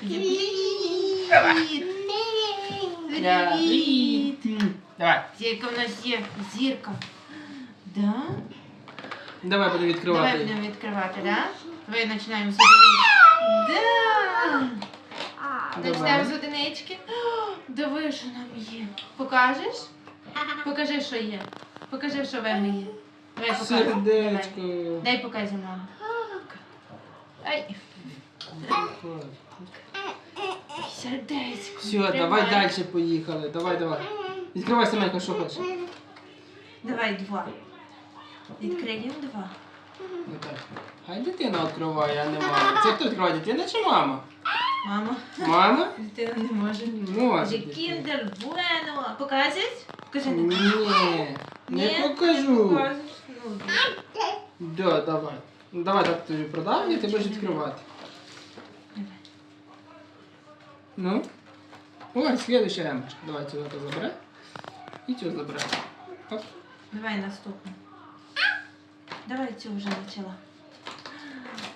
Привіт! Давай. Зірка в нас є. Зірка. Да? Давай Давай відкривати. будемо відкривати, да? Давай починаємо з одинички. Да! Почнемо з одинички. О, Диви, що нам є. Покажеш? Покажи, що є. Покажи, що в мене є. Давай. Давай. Сердечко. Дай покажи, мама. Ай, сердечко. Все, давай Тримай. далі поїхали. Давай, давай. Відкривай Семенко, що хочеш. Давай два. Відкриємо два. Ну так. Хай дитина відкриває, а не мама. Це хто відкриває, дитина чи мама? Мама. Мама? Дитина не може. Може. Каже, кіндер, bueno. Покажеш? Покажи. Ні, не покажу. Покажеш? Ну, Да, давай. Ну, Давай так тобі продам, і ти будеш відкривати. Ну. Ой, следующая ямочка. Давай цю это забирай. І цю забирай. Оп. Давай наступну. Давай цю вже почала.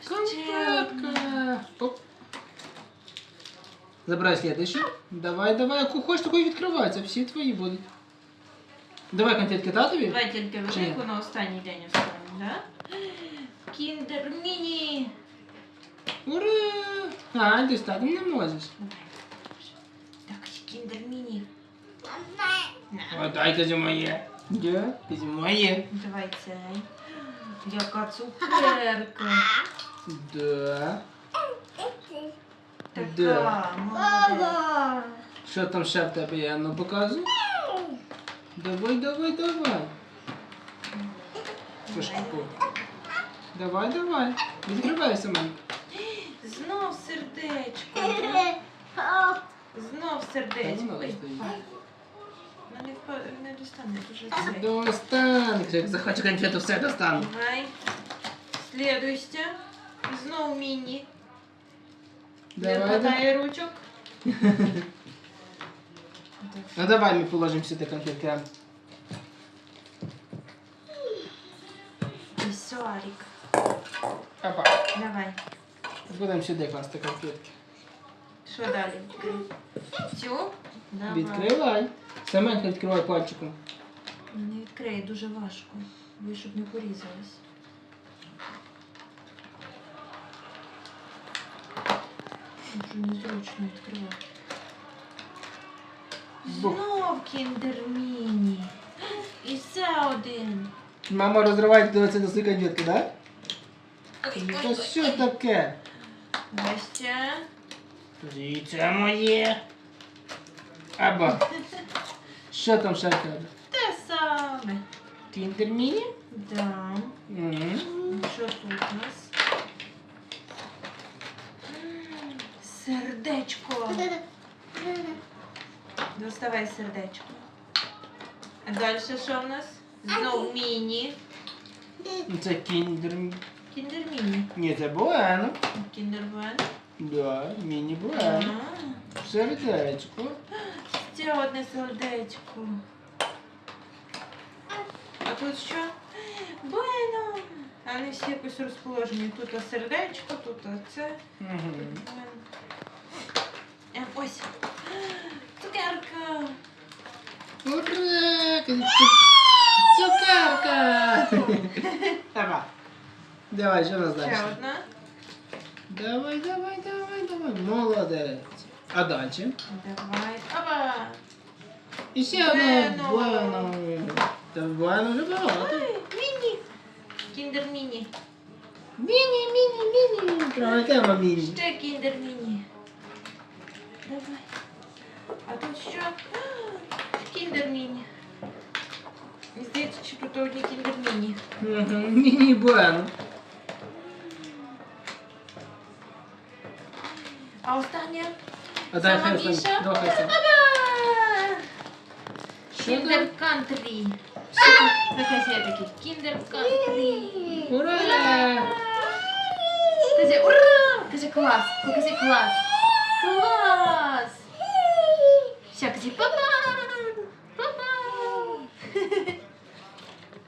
Конфетка. Оп. Забирай следующую. Давай, давай, яку хочеш, таку і відкривай. Це всі твої будуть. Давай конфетки татові. Давай тільки Чи ні? велику на останній день оставимо, да? Кіндер міні. Ура! А, ти з татом не можеш. Давай. Кіндер міні. О, дай казі моє. Да, казі моє. Давай цей. Яка цукерка. Да. Така, Да. молодець. Що там ще в тебе є? Ну показуй. Давай, давай, давай. Трошки. Давай, давай. Відкривай сама. Знов сердечко. да? Знов сердечко. воно Ой, стоїть. впало. Ну, не, впа- не достане дуже цей. Достань. Як захоче конфету, все достану. Давай. Слідуюча. Знов міні. Не Давай, давай. хватає ручок. Ну давай ми положимо сюди конфетки. Пісарик. Опа. Давай. Будемо сюди класти конфетки. Що далі? Цю? Давай. Відкривай. Семенка відкривай пальчиком. Не відкриє, дуже важко. Ви щоб не порізались. Дуже незручно відкривати. Бух. Знов кіндер міні. І ще один. Мама розриває дивиться до свої конфетки, так? Да? Та що таке? Давай ще. І це моє. Аба. Що там ще в тебе? Те саме. Кіндер міні? Да. Мгм. Що тут у нас? М, Сердечко. Доставай сердечко. А далі що в нас? Знов міні. Це кіндер. Кіндер міні. Ні, це буено. Кіндер Вен. Да, міні буено. Сердечко. Ще одне сердечко. А тут що? Bueno. А вони всі якось розположені. Тут сердечко, тут це. Мгм. Е, Ось. Цукерка. Ура! Цу- Цукерка! Аба. Давай, що у нас Ще далі? одна. Давай, давай, давай, давай. Молодець. А далі? Давай. Опа. І ще одне Bueno. bueno. Та bueno вже багато. Ой, міні. Кіндер міні. Міні, міні, міні. Прямо тема міні. Ще кіндер міні. Давай. А тут що? А, Кіндер міні. Мені Здається, що тут одні кіндер міні. Мгм, Міні bueno. А остання? А дай Сама хай більша? останнє. Давай хай останнє. Опа! Що Кіндер там? кантрі. Нехай я такий. Кіндер кантрі. Ура! Скажи ура! Скажи клас. Покажи клас. Клас. Ще кажи па-па.